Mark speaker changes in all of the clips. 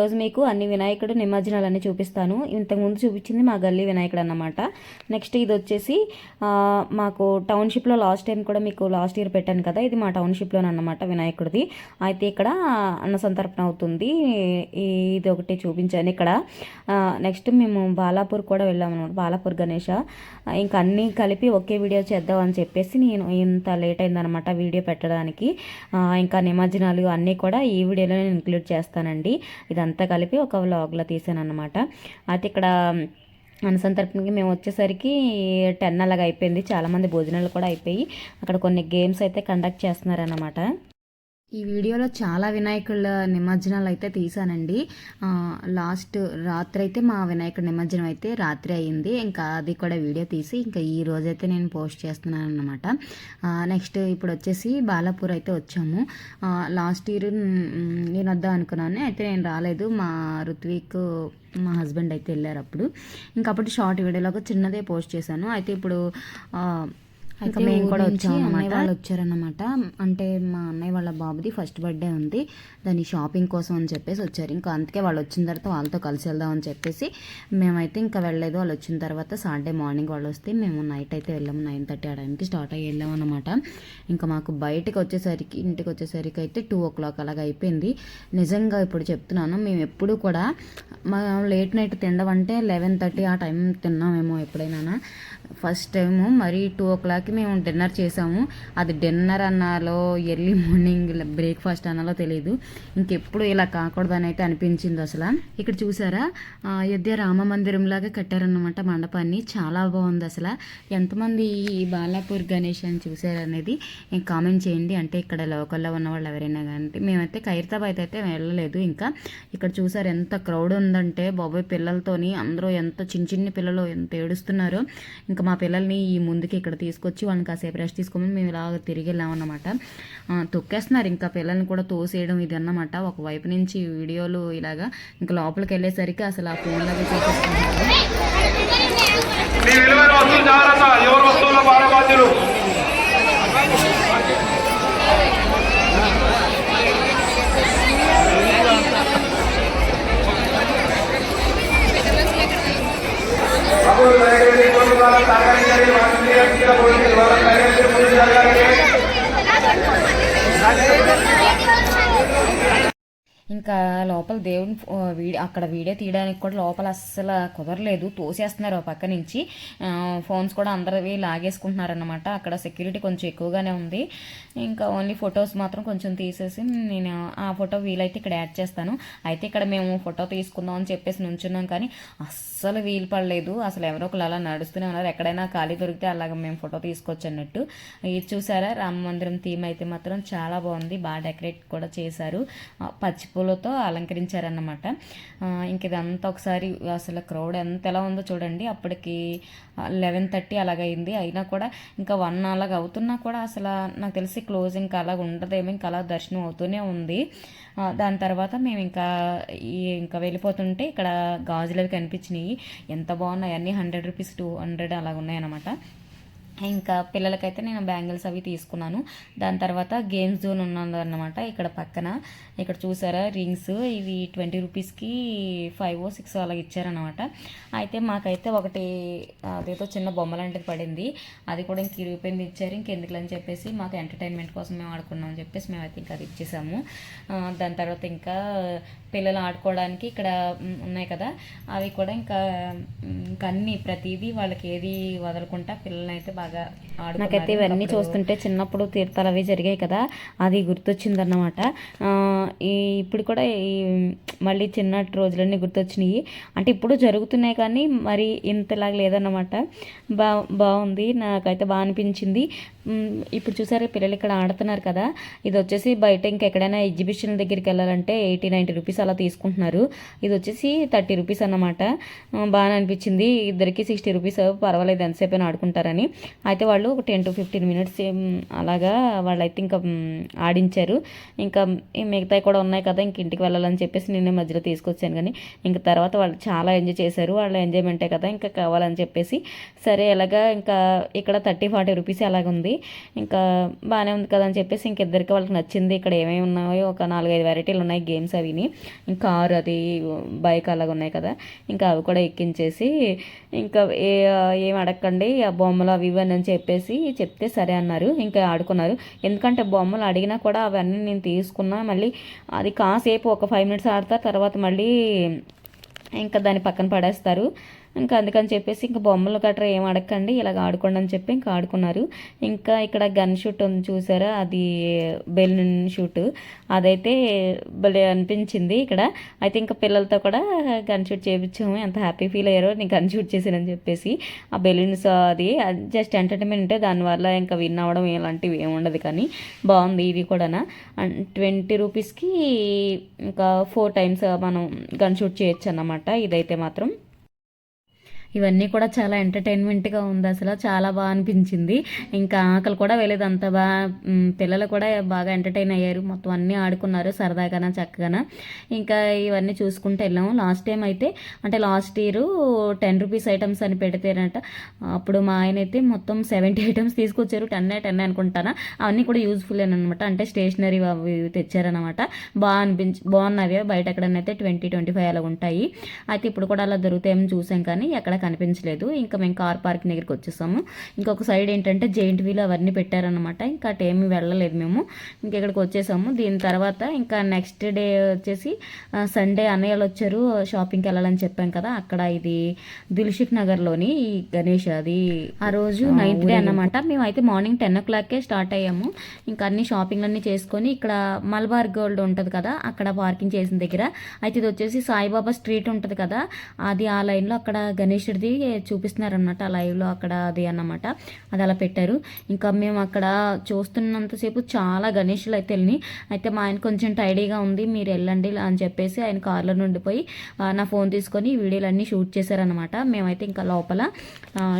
Speaker 1: ఈరోజు మీకు అన్ని వినాయకుడు నిమజ్జనాలన్నీ చూపిస్తాను. ఇంతకుముందు చూపించింది మా గల్లీ వినాయకుడు అన్నమాట. నెక్స్ట్ ఇది వచ్చేసి మాకు టౌన్షిప్లో లాస్ట్ టైం కూడా మీకు లాస్ట్ ఇయర్ పెట్టాను కదా ఇది మా టౌన్షిప్లో అన్నమాట వినాయకుడిది. అయితే ఇక్కడ అన్న సంతర్పణ అవుతుంది. ఇది ఒకటి చూపించాను ఇక్కడ. నెక్స్ట్ మేము బాలాపూర్ కూడా వెళ్ళాము అనమాట బాలాపూర్ గణేష. ఇంక ఇంకా అన్నీ కలిపి ఒకే వీడియో చేద్దాం అని చెప్పేసి నేను ఇంత లేట్ అయిందనమాట వీడియో పెట్టడానికి. ఇంకా నిమజ్జనాలు అన్నీ కూడా ఈ వీడియోలో నేను ఇంక్లూడ్ చేస్తానండి. ఇదంతా కలిపి ఒక వ్లాగ్లో తీసాను అనమాట అయితే ఇక్కడ అనసంతర్పణకి మేము వచ్చేసరికి టెన్ అలాగ అయిపోయింది. చాలామంది భోజనాలు కూడా అయిపోయి అక్కడ కొన్ని గేమ్స్ అయితే కండక్ట్ చేస్తున్నారన్నమాట. ఈ వీడియోలో చాలా వినాయకుల నిమజ్జనాలు అయితే తీసానండి లాస్ట్ రాత్రి అయితే మా వినాయకుడి నిమజ్జనం అయితే రాత్రి అయ్యింది ఇంకా అది కూడా వీడియో తీసి ఇంకా ఈ రోజైతే నేను పోస్ట్ చేస్తున్నాను అనమాట నెక్స్ట్ ఇప్పుడు వచ్చేసి బాలాపూర్ అయితే వచ్చాము. లాస్ట్ ఇయర్ నేను వద్దాం అనుకున్నాను. అయితే నేను రాలేదు. మా ఋత్విక్ మా హస్బెండ్ అయితే వెళ్ళారు అప్పుడు. ఇంకా అప్పుడు షార్ట్ వీడియోలో ఒక చిన్నదే పోస్ట్ చేశాను. అయితే ఇప్పుడు ఇంకా మేము కూడా వచ్చాము అన్నమాట వాళ్ళు వచ్చారన్నమాట. అంటే మా అన్నయ్య వాళ్ళ బాబుది ఫస్ట్ బర్త్డే ఉంది. దాని షాపింగ్ కోసం అని చెప్పేసి వచ్చారు. ఇంకా అందుకే వాళ్ళు వచ్చిన తర్వాత వాళ్ళతో కలిసి వెళ్దాం అని చెప్పేసి మేమైతే ఇంకా వెళ్ళలేదు. వాళ్ళు వచ్చిన తర్వాత సాటర్డే మార్నింగ్ వాళ్ళు వస్తే మేము నైట్ అయితే వెళ్ళాము నైన్ థర్టీ ఆ టైంకి స్టార్ట్ అయ్యి వెళ్ళాం అనమాట ఇంకా మాకు బయటకు వచ్చేసరికి ఇంటికి వచ్చేసరికి అయితే టూ ఓ క్లాక్ అలాగ అయిపోయింది. నిజంగా ఇప్పుడు చెప్తున్నాను మేము ఎప్పుడు కూడా మా లేట్ నైట్ తినడం అంటే లెవెన్ థర్టీ ఆ టైం తిన్నామేమో ఎప్పుడైనా ఫస్ట్ టైము మరి టూ ఓ క్లాక్కి మేము డిన్నర్ చేసాము. అది డిన్నర్ అన్నాలో ఎర్లీ మార్నింగ్ బ్రేక్ఫాస్ట్ అన్నాలో తెలియదు ఇంకెప్పుడు ఇలా కాకూడదని అయితే అనిపించింది అసలు. ఇక్కడ చూసారా? అయోధ్య రామ మందిరం లాగా కట్టారన్నమాట మండపాన్ని. చాలా బాగుంది అసలు. ఎంతమంది ఈ బాలాపూర్ గణేష్ అని చూసారనేది కామెంట్ చేయండి. అంటే ఇక్కడ లోకల్లో ఉన్న వాళ్ళు ఎవరైనా కానీ మేమైతే ఖైరతాబాద్ అయితే వెళ్ళలేదు ఇంకా. ఇక్కడ చూసారు ఎంత క్రౌడ్ ఉందంటే బాబోయ్ పిల్లలతోని అందరూ ఎంత చిన్న చిన్న పిల్లలు ఎంత ఏడుస్తున్నారో. ఇంకా మా పిల్లల్ని ఈ ముందుకి ఇక్కడ తీసుకొచ్చి వాళ్ళని కాసేపు రెస్ట్ తీసుకోమని మేము ఇలా తిరిగి వెళ్ళామన్నమాట తొక్కేస్తున్నారు. ఇంకా పిల్లల్ని కూడా తోసేయడం ఇది అన్నమాట. ఒకవైపు నుంచి వీడియోలు ఇలాగా ఇంకా లోపలికి వెళ్ళేసరికి అసలు ఆ ఫోన్లోకి చూపిస్తున్నారు. లోపల దేవుని వీడియో అక్కడ వీడియో తీయడానికి కూడా లోపల అస్సలు కుదరలేదు. తోసేస్తున్నారు ఆ పక్క నుంచి. ఫోన్స్ కూడా అందరివి లాగేసుకుంటున్నారన్నమాట. అక్కడ సెక్యూరిటీ కొంచెం ఎక్కువగానే ఉంది. ఇంకా ఓన్లీ ఫొటోస్ మాత్రం కొంచెం తీసేసి నేను ఆ ఫోటో వీలైతే ఇక్కడ యాడ్ చేస్తాను. అయితే ఇక్కడ మేము ఫోటో తీసుకుందాం అని చెప్పేసి నుంచున్నాం కానీ అస్సలు వీలు పడలేదు. అసలు ఎవరో ఒకరు అలా నడుస్తూనే ఉన్నారు. ఎక్కడైనా ఖాళీ దొరికితే అలాగ మేము ఫోటో తీసుకోవచ్చు అన్నట్టు. ఇది చూసారా? రామ మందిరం థీమ్ అయితే మాత్రం చాలా బాగుంది. బాగా డెకరేట్ కూడా చేశారు. పచ్చిపూలతో పచ్చి పూలతో ఇంక ఇదంతా ఒకసారి అసలు క్రౌడ్ ఎంత ఎలా ఉందో చూడండి. అప్పటికి లెవెన్ థర్టీ అలాగైంది. అయినా కూడా ఇంకా వన్ అలాగ అవుతున్నా కూడా అసలు నాకు తెలిసి క్లోజింగ్ ఇంకా అలాగ ఉండదేమో. ఇంకా అలా దర్శనం అవుతూనే ఉంది. దాని తర్వాత మేము ఇంకా ఈ ఇంకా వెళ్ళిపోతుంటే ఇక్కడ గాజులు అవి కనిపించినాయి. ఎంత బాగున్నాయి. అన్నీ హండ్రెడ్ రూపీస్ టూ హండ్రెడ్ అలాగ ఉన్నాయన్నమాట ఇంకా పిల్లలకైతే నేను బ్యాంగిల్స్ అవి తీసుకున్నాను. దాని తర్వాత గేమ్స్ జోన్ ఉన్నదన్నమాట ఇక్కడ పక్కన. ఇక్కడ చూసారా రింగ్స్ ఇవి ట్వంటీ రూపీస్కి ఫైవ్ సిక్స్ అలా ఇచ్చారనమాట అయితే మాకైతే ఒకటి అదేదో చిన్న బొమ్మ లాంటిది పడింది. అది కూడా ఇంక ఇరిగిపోయింది ఇచ్చారు. ఇంకెందుకులని చెప్పేసి మాకు ఎంటర్టైన్మెంట్ కోసం మేము ఆడుకున్నాం అని చెప్పేసి మేమైతే ఇంకా అది ఇచ్చేసాము. దాని తర్వాత ఇంకా పిల్లలు ఆడుకోవడానికి ఇక్కడ ఉన్నాయి కదా. అవి కూడా ఇంకా ఇంకా అన్ని ప్రతిదీ వాళ్ళకి ఏది వదలకుండా పిల్లల్ని అయితే బాగా నాకైతే ఇవన్నీ చూస్తుంటే చిన్నప్పుడు తీర్థాలు అవి జరిగాయి కదా అది గుర్తొచ్చిందన్నమాట. ఇప్పుడు కూడా ఈ మళ్ళీ చిన్నటి రోజులన్నీ గుర్తొచ్చినాయి. అంటే ఇప్పుడు జరుగుతున్నాయి కానీ మరి ఇంతలాగా లేదన్నమాట. బా బాగుంది. నాకైతే బాగా అనిపించింది. ఇప్పుడు చూసారా పిల్లలు ఇక్కడ ఆడుతున్నారు కదా. ఇది వచ్చేసి బయట ఇంకెక్కడైనా ఎగ్జిబిషన్ దగ్గరికి వెళ్ళాలంటే ఎయిటీ నైంటీ రూపీస్ అలా తీసుకుంటున్నారు. ఇది వచ్చేసి థర్టీ రూపీస్ అన్నమాట. బాగా అనిపించింది. ఇద్దరికి సిక్స్టీ రూపీస్ పర్వాలేదు ఎంతసేపు ఆడుకుంటారని. అయితే వాళ్ళు ఒక టెన్ టు ఫిఫ్టీన్ మినిట్స్ అలాగా వాళ్ళైతే ఇంకా ఆడించారు. ఇంకా మిగతాయి కూడా ఉన్నాయి కదా ఇంక ఇంటికి వెళ్ళాలని చెప్పేసి నిన్నే మధ్యలో తీసుకొచ్చాను కానీ ఇంకా తర్వాత వాళ్ళు చాలా ఎంజాయ్ చేశారు. వాళ్ళ ఎంజాయ్మెంటే కదా ఇంకా కావాలని చెప్పేసి. సరే ఎలాగా ఇంకా ఇక్కడ థర్టీ ఫార్టీ రూపీస్ అలాగ ఉంది ఇంకా బాగానే ఉంది కదా అని చెప్పేసి ఇంకిద్దరికి వాళ్ళకి నచ్చింది. ఇక్కడ ఏమేమి ఉన్నాయో ఒక నాలుగైదు వెరైటీలు ఉన్నాయి గేమ్స్ అవిని. ఇంకా కారు అది బైక్ అలాగ ఉన్నాయి కదా. ఇంకా అవి కూడా ఎక్కించేసి ఇంకా ఏ ఏం అడగండి ఆ బొమ్మలు అవి ఇవన్నీ అని చెప్పేసి చెప్తే సరే అన్నారు. ఇంకా ఆడుకున్నారు. ఎందుకంటే బొమ్మలు అడిగినా కూడా అవన్నీ నేను తీసుకున్నా. మళ్ళీ అది కాసేపు ఒక ఫైవ్ మినిట్స్ ఆడతా తర్వాత మళ్ళీ ఇంకా దాన్ని పక్కన పడేస్తారు. ఇంకా అందుకని చెప్పేసి ఇంకా బొమ్మలు గట్రా ఏం అడగండి ఇలాగ ఆడుకోండి అని చెప్పి ఇంకా ఆడుకున్నారు. ఇంకా ఇక్కడ గన్ షూట్ ఉంది చూసారా? అది బెలూన్ షూట్. అదైతే భలే అనిపించింది ఇక్కడ. అయితే ఇంకా పిల్లలతో కూడా గన్ షూట్ చేయించాము ఎంత హ్యాపీ ఫీల్ అయ్యారో నేను గన్ షూట్ చేశానని చెప్పేసి. ఆ బెలూన్స్ అది జస్ట్ ఎంటర్టైన్మెంట్ దానివల్ల ఇంకా విన్ అవ్వడం ఇలాంటివి ఏమి ఉండదు కానీ బాగుంది ఇది కూడా ట్వంటీ రూపీస్కి ఇంకా ఫోర్ టైమ్స్ మనం గన్ షూట్ చేయొచ్చు అన్నమాట. ఇదైతే మాత్రం. ఇవన్నీ కూడా చాలా ఎంటర్టైన్మెంట్గా ఉంది అసలు. చాలా బాగా అనిపించింది. ఇంకా ఆకలి కూడా వేయలేదు అంత బాగా పిల్లలు కూడా బాగా ఎంటర్టైన్ అయ్యారు. మొత్తం అన్నీ ఆడుకున్నారు సరదాగాన చక్కగాన. ఇంకా ఇవన్నీ చూసుకుంటూ వెళ్ళాము లాస్ట్ టైం అయితే అంటే last year ten rupees items అని పెడితేనట అప్పుడు మా ఆయన అయితే మొత్తం సెవెంటీ ఐటమ్స్ తీసుకొచ్చారు. టెన్ టెన్ అనుకుంటానా. అవన్నీ కూడా యూజ్ఫుల్ అనమాట అంటే స్టేషనరీ అవి తెచ్చారనమాట బాగా అనిపించి బాగున్నవి బయట ఎక్కడనైతే ట్వంటీ ట్వంటీ ఫైవ్ అలా ఉంటాయి. అయితే ఇప్పుడు కూడా అలా దొరుకుతాయేమో చూసాం కానీ ఎక్కడ కనిపించలేదు. ఇంకా మేము కార్ పార్కింగ్ దగ్గరికి వచ్చేసాము. ఇంకొక సైడ్ ఏంటంటే జైంట్ వీల్ అవన్నీ పెట్టారనమాట ఇంకా అటు ఏమీ వెళ్ళలేదు మేము. ఇంక ఇక్కడికి వచ్చేసాము. దీని తర్వాత ఇంకా నెక్స్ట్ డే వచ్చేసి సండే అన్నయ్యలు వచ్చారు షాపింగ్కి వెళ్ళాలని చెప్పాం కదా. అక్కడ ఇది దిల్షుక్ నగర్లోని ఈ గణేష్ అది ఆ రోజు నైన్త్ డే అన్నమాట. మేము అయితే మార్నింగ్ టెన్ ఓ క్లాక్కే స్టార్ట్ అయ్యాము. ఇంకా అన్ని షాపింగ్ అన్ని చేసుకొని ఇక్కడ మలబార్ గోల్డ్ ఉంటుంది కదా అక్కడ పార్కింగ్ చేసిన దగ్గర. అయితే ఇది వచ్చేసి సాయిబాబా స్ట్రీట్ ఉంటుంది కదా అది ఆ లైన్లో అక్కడ గణేశుడిది చూపిస్తున్నారనమాట ఆ లైవ్లో అక్కడ అది అన్నమాట. అది అలా పెట్టారు. ఇంకా మేము అక్కడ చూస్తున్నంతసేపు చాలా గణేషులు అయితే వెళ్ళి అయితే మా ఆయన కొంచెం టైడీగా ఉంది మీరు వెళ్ళండి అని చెప్పేసి ఆయన కార్లో నుండి పోయి నా ఫోన్ తీసుకొని వీడియోలన్నీ షూట్ చేశారనమాట మేమైతే ఇంకా లోపల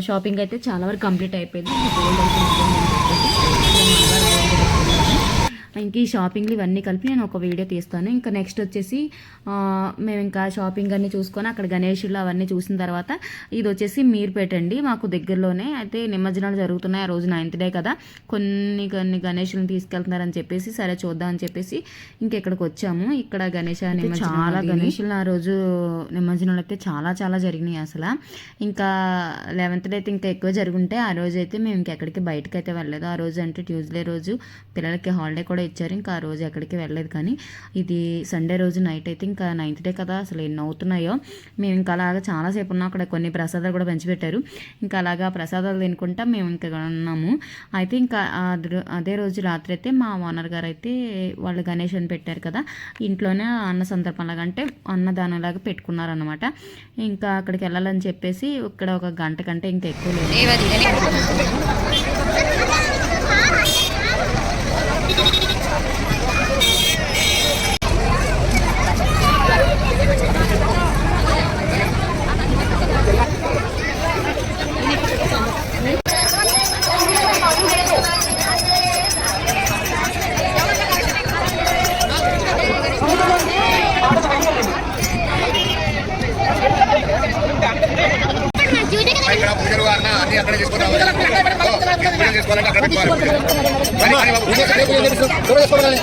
Speaker 1: షాపింగ్ అయితే చాలా వరకు కంప్లీట్ అయిపోయింది ఇంకా గోల్డ్ అయితే ఉంటుంది అని చెప్పేసి ఇంక ఈ షాపింగ్లు ఇవన్నీ కలిపి నేను ఒక వీడియో తీస్తాను. ఇంకా నెక్స్ట్ వచ్చేసి మేము ఇంకా షాపింగ్ అన్ని చూసుకొని అక్కడ గణేషులు అవన్నీ చూసిన తర్వాత ఇది వచ్చేసి మీరు పెట్టండి మాకు దగ్గరలోనే అయితే నిమజ్జనాలు జరుగుతున్నాయి. ఆ రోజు నైన్త్ డే కదా. కొన్ని కొన్ని గణేషులను తీసుకెళ్తున్నారని చెప్పేసి సరే చూద్దాం అని చెప్పేసి ఇంకెక్కడికి వచ్చాము. ఇక్కడ గణేష నిమజ్జనం చాలా గణేషులు ఆ రోజు నిమజ్జనాలు అయితే చాలా చాలా జరిగినాయి అసలు. ఇంకా లెవెన్త్ డే అయితే ఇంకా ఎక్కువ జరుగుంటే ఆ రోజు అయితే మేము ఇంకెక్కడికి బయటకు అయితే వెళ్ళలేదు. ఆ రోజు అంటే ట్యూస్డే రోజు పిల్లలకి హాలిడే కూడా ఇచ్చారు. ఇంకా ఆ రోజు ఎక్కడికి వెళ్ళలేదు కానీ ఇది సండే రోజు నైట్ అయితే ఇంకా నైన్త్ డే కదా అసలు ఎన్ని అవుతున్నాయో. మేము ఇంకా అలాగా చాలాసేపు ఉన్నాం. అక్కడ కొన్ని ప్రసాదాలు కూడా పంచిపెట్టారు. ఇంకా అలాగా ప్రసాదాలు తినుకుంటా మేము ఇంకా ఉన్నాము. అయితే ఇంకా అదే రోజు రాత్రి అయితే మా ఓనర్ గారు అయితే వాళ్ళు గణేష్ అని పెట్టారు కదా. ఇంట్లోనే అన్న సందర్భంలాగా అంటే అన్నదానంలాగా పెట్టుకున్నారనమాట ఇంకా అక్కడికి వెళ్ళాలని చెప్పేసి ఇక్కడ ఒక గంట కంటే ఇంకా ఎక్కువ లేదు
Speaker 2: ఇక్కడ పూజలు అన్న అన్ని అక్కడ చేసుకున్నావు పూజలు చేసుకోవాలంటే అక్కడ పెట్టుకోవాలి కానీ కానీ బాబు, పూజ చేస్తే పూజ చేపిస్తూ, పూజ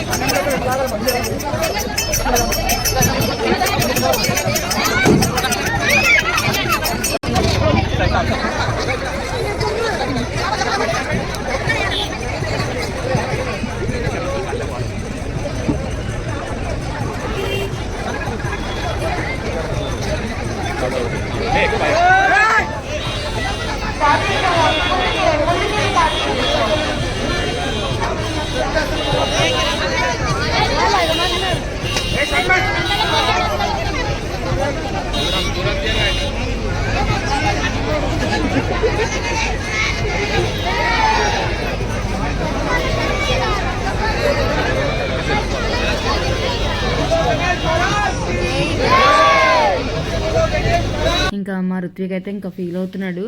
Speaker 1: ఋత్విక్ అయితే ఇంకా ఫీల్ అవుతున్నాడు.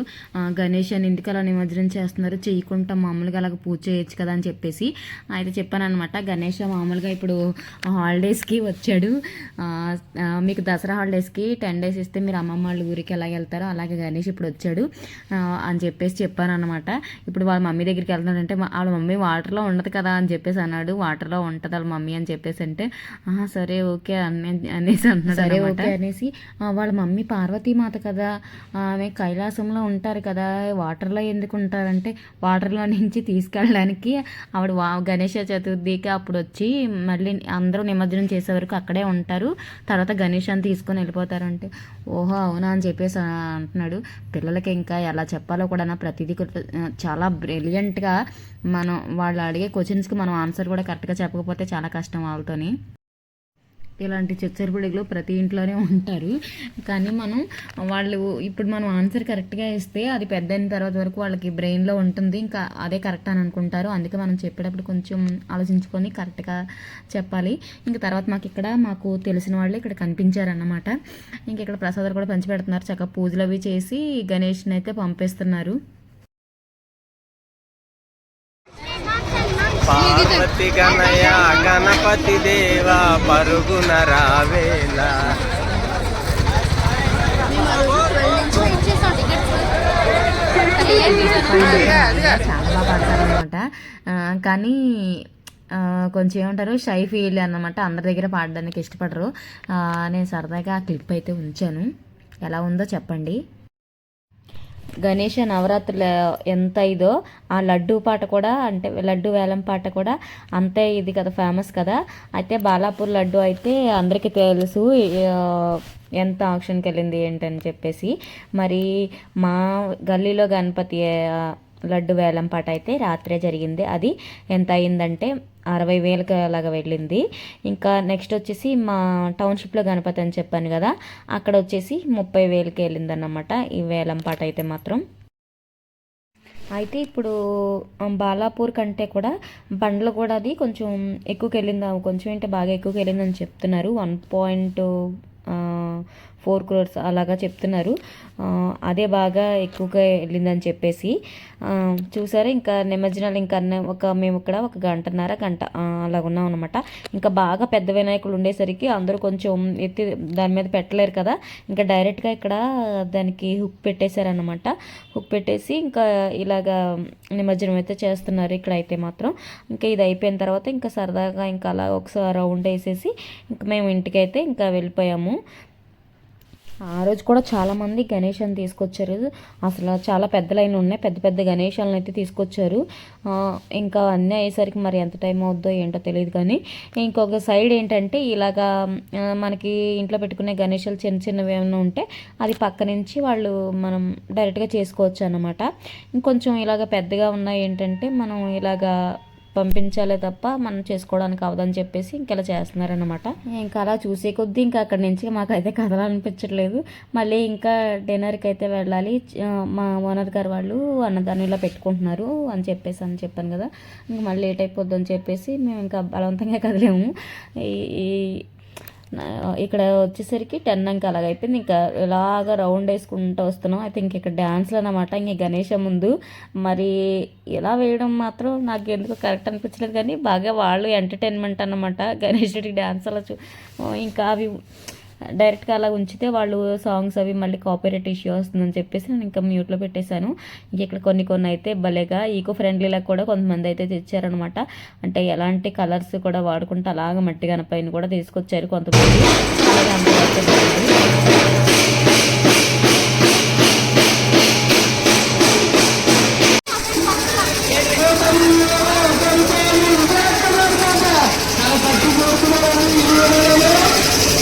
Speaker 1: గణేష్ అని ఎందుకు అలా నిమజ్జనం చేస్తున్నారు? చేయకుండా మామూలుగా అలాగ పూజ చేయొచ్చు కదా అని చెప్పేసి అయితే చెప్పాను అనమాట గణేష్ మామూలుగా ఇప్పుడు హాలిడేస్కి వచ్చాడు. మీకు దసరా హాలిడేస్కి టెన్ డేస్ ఇస్తే మీరు అమ్మమ్మ వాళ్ళ ఊరికి ఎలా వెళ్తారో అలాగే గణేష్ ఇప్పుడు వచ్చాడు. అని చెప్పేసి చెప్పాను అనమాట ఇప్పుడు వాళ్ళ మమ్మీ దగ్గరికి వెళ్తున్నాడంటే వాళ్ళ మమ్మీ వాటర్లో ఉండదు కదా అని చెప్పేసి అన్నాడు. వాటర్లో ఉంటుంది వాళ్ళ మమ్మీ అని చెప్పేసి అంటే "ఆహా, సరే ఓకే అని అనేసి అంటున్నాడు సరే ఓకే అనేసి "ఆ, వాళ్ళ మమ్మీ పార్వతీమాత కదా ఆమె కైలాసంలో ఉంటారు కదా వాటర్లో ఎందుకు ఉంటారంటే వాటర్లో నుంచి తీసుకెళ్ళడానికి ఆవిడ వా గణేష చతుర్థికి అప్పుడు వచ్చి మళ్ళీ అందరూ నిమజ్జనం చేసే వరకు అక్కడే ఉంటారు. తర్వాత గణేషాన్ని తీసుకొని వెళ్ళిపోతారంటే ఓహో అవునా అని చెప్పేసి అంటున్నాడు. పిల్లలకి ఇంకా ఎలా చెప్పాలో కూడా నా ప్రతిదీ కూడా, చాలా బ్రిలియంట్గా మనం వాళ్ళు అడిగే క్వశ్చన్స్కి మనం ఆన్సర్ కూడా కరెక్ట్గా చెప్పకపోతే చాలా కష్టం వాళ్ళతోని. ఇలాంటి చిచ్చరపిడుగులు ప్రతి ఇంట్లోనే ఉంటారు. కానీ మనం వాళ్ళు ఇప్పుడు మనం ఆన్సర్ కరెక్ట్గా ఇస్తే అది పెద్ద అయిన తర్వాత వరకు వాళ్ళకి బ్రెయిన్లో ఉంటుంది. ఇంకా అదే కరెక్ట్ అని అనుకుంటారు. అందుకే మనం చెప్పేటప్పుడు కొంచెం ఆలోచించుకొని కరెక్ట్గా చెప్పాలి. ఇంకా తర్వాత మాకు ఇక్కడ మాకు తెలిసిన వాళ్ళు ఇక్కడ కనిపించారన్నమాట. ఇంక ఇక్కడ ప్రసాదాలు కూడా పంచిపెడుతున్నారు చక్కగా పూజలు అవి చేసి గణేష్ని అయితే పంపిస్తున్నారు.
Speaker 3: గణపతి గణయ గణపతి దేవా పరుగున రావేలా.
Speaker 1: చాలా బాగా పాడతారనమాట కానీ కొంచెం ఏమంటారు షై ఫీల్ అనమాట అందరి దగ్గర పాడడానికి ఇష్టపడరు. నేను సరదాగా ఆ క్లిప్ అయితే ఉంచాను. ఎలా ఉందో చెప్పండి. గణేష నవరాత్రులు ఎంత ఇదో ఆ లడ్డు పాట కూడా అంటే లడ్డు వేలం పాట కూడా అంతే ఇది కదా ఫేమస్ కదా. అయితే బాలాపూర్ లడ్డు అయితే అందరికీ తెలుసు ఎంత ఆప్షన్కి వెళ్ళింది ఏంటని చెప్పేసి. మరి మా గల్లీలో గణపతి లడ్డు వేలం పాట అయితే రాత్రే జరిగింది. అది ఎంత అయిందంటే అరవై వేలకు అలాగా వెళ్ళింది. ఇంకా నెక్స్ట్ వచ్చేసి మా టౌన్షిప్లో గణపతి అని చెప్పాను కదా అక్కడ వచ్చేసి ముప్పై వేలకి వెళ్ళిందన్నమాట ఈ వేలం పాట అయితే మాత్రం. అయితే ఇప్పుడు బాలాపూర్ కంటే కూడా బండ్లు కూడా అది కొంచెం ఎక్కువకి వెళ్ళింది. కొంచెం ఏంటి బాగా ఎక్కువకి వెళ్ళిందని చెప్తున్నారు. వన్ పాయింట్ ఫోర్ క్రోర్స్ అలాగా చెప్తున్నారు. అదే బాగా ఎక్కువగా వెళ్ళిందని చెప్పేసి. చూసారా ఇంకా నిమజ్జనాలు ఇంకా ఒక మేము ఇక్కడ ఒక గంటన్నర గంట అలా ఉన్నాం అనమాట ఇంకా బాగా పెద్ద వినాయకులు ఉండేసరికి అందరూ కొంచెం ఎత్తి దాని మీద పెట్టలేరు కదా. ఇంకా డైరెక్ట్గా ఇక్కడ దానికి హుక్ పెట్టేశారనమాట హుక్ పెట్టేసి ఇంకా ఇలాగా నిమజ్జనం అయితే చేస్తున్నారు ఇక్కడ అయితే మాత్రం. ఇంకా ఇది అయిపోయిన తర్వాత ఇంకా సరదాగా ఇంకా అలా ఒకసారి రౌండ్ వేసేసి ఇంకా మేము ఇంటికి అయితే ఇంకా వెళ్ళిపోయాము. ఆ రోజు కూడా చాలామంది గణేషాన్ని తీసుకొచ్చారు. అసలు చాలా పెద్ద లైన్ ఉన్నాయి. పెద్ద పెద్ద గణేశాలను అయితే తీసుకొచ్చారు. ఇంకా అన్నీ అయ్యేసరికి మరి ఎంత టైం అవుద్దో ఏంటో తెలియదు కానీ ఇంకొక సైడ్ ఏంటంటే ఇలాగా మనకి ఇంట్లో పెట్టుకునే గణేశాలు చిన్న చిన్నవి ఏమైనా ఉంటే అది పక్క నుంచి వాళ్ళు మనం డైరెక్ట్గా చేసుకోవచ్చు అన్నమాట. ఇంకొంచెం ఇలాగ పెద్దగా ఉన్నాయి ఏంటంటే మనం ఇలాగా పంపించాలే తప్ప మనం చేసుకోవడానికి అవదని చెప్పేసి ఇంకా ఇలా చేస్తున్నారనమాట ఇంకా అలా చూసే కొద్దీ ఇంకా అక్కడి నుంచి మాకైతే కదలాలనిపించట్లేదు మళ్ళీ ఇంకా డిన్నర్కి అయితే వెళ్ళాలి మా ఓనర్ గారు వాళ్ళు అన్నదానం ఇలా పెట్టుకుంటున్నారు అని చెప్పేసి అని చెప్పాను కదా. ఇంకా మళ్ళీ లేట్ అయిపోద్ది అని చెప్పేసి మేము ఇంకా బలవంతంగా కదిలేము. ఈ ఈ- ఇక్కడ వచ్చేసరికి టెన్ ఇంకా అలాగ అయిపోయింది. ఇంకా ఇలాగ రౌండ్ వేసుకుంటూ వస్తున్నాం. అయితే ఇంక ఇక్కడ డ్యాన్స్లు అనమాట ఇంక గణేష ముందు. మరి ఇలా వేయడం మాత్రం నాకు ఎందుకు కరెక్ట్ అనిపించలేదు. కానీ బాగా వాళ్ళు ఎంటర్టైన్మెంట్ అనమాట గణేషుడికి డ్యాన్స్ అలా చూ ఇంకా అవి డైరెక్ట్గా అలా ఉంచితే వాళ్ళు సాంగ్స్ అవి మళ్ళీ కాపీరేట్ ఇష్యూ వస్తుందని చెప్పేసి నేను ఇంకా మ్యూట్లో పెట్టేశాను. ఇక్కడ కొన్ని కొన్ని అయితే భలేగా ఈకో ఫ్రెండ్లీలా కూడా కొంతమంది అయితే తెచ్చారనమాట. అంటే ఎలాంటి కలర్స్ కూడా వాడుకుంటే అలాగ మట్టి కనపైన కూడా తీసుకొచ్చారు కొంతమంది.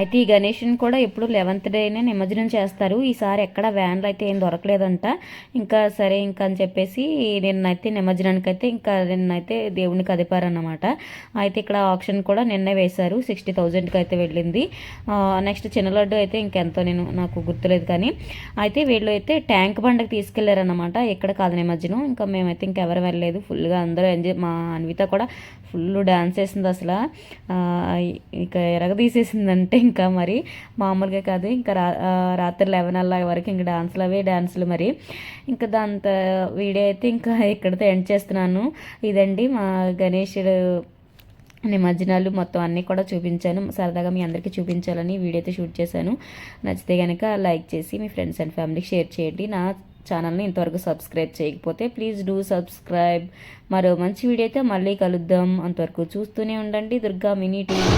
Speaker 1: అయితే ఈ గణేష్ని కూడా ఎప్పుడు లెవెంత్ డేనే నిమజ్జనం చేస్తారు. ఈసారి ఎక్కడ వ్యాన్లు అయితే ఏం దొరకలేదంట. ఇంకా సరే ఇంకా అని చెప్పేసి నిన్నైతే నిమజ్జనానికి అయితే ఇంకా నిన్నైతే దేవుని కదిపారన్నమాట అయితే ఇక్కడ ఆప్షన్ కూడా నిన్నే వేశారు. సిక్స్టీ థౌజండ్కి అయితే వెళ్ళింది. నెక్స్ట్ చిన్న లడ్డు అయితే ఇంకెంతో నేను నాకు గుర్తులేదు కానీ. అయితే వీళ్ళు అయితే ట్యాంక్ బండకి తీసుకెళ్ళారన్నమాట. ఎక్కడ కాదు నిమజ్జనం. ఇంకా మేమైతే ఇంకెవరు వెళ్ళలేదు. ఫుల్గా అందరూ ఎంజాయ్ మా అన్విత కూడా ఫుల్ డ్యాన్స్ వేసింది అసలు. ఇక ఎరగ తీసేసిందంటే ఇంకా మరి మామూలుగా కాదు. ఇంకా రా రాత్రి లెవెన్ అలా వరకు ఇంకా డాన్సులు అవే డాన్సులు మరి. ఇంకా దాంతో వీడియో అయితే ఇంకా ఇక్కడితో ఎండ్ చేస్తున్నాను. ఇదండి మా గణేషుడు నిమజ్జనాలు మొత్తం అన్నీ కూడా చూపించాను. సరదాగా మీ అందరికీ చూపించాలని వీడియో అయితే షూట్ చేశాను. నచ్చితే కనుక లైక్ చేసి మీ ఫ్రెండ్స్ అండ్ ఫ్యామిలీకి షేర్ చేయండి. నా ఛానల్ని ఇంతవరకు సబ్స్క్రైబ్ చేయకపోతే ప్లీజ్ డూ సబ్స్క్రైబ్. మరో మంచి వీడియో అయితే మళ్ళీ కలుద్దాం. అంతవరకు చూస్తూనే ఉండండి. Durga mini TV.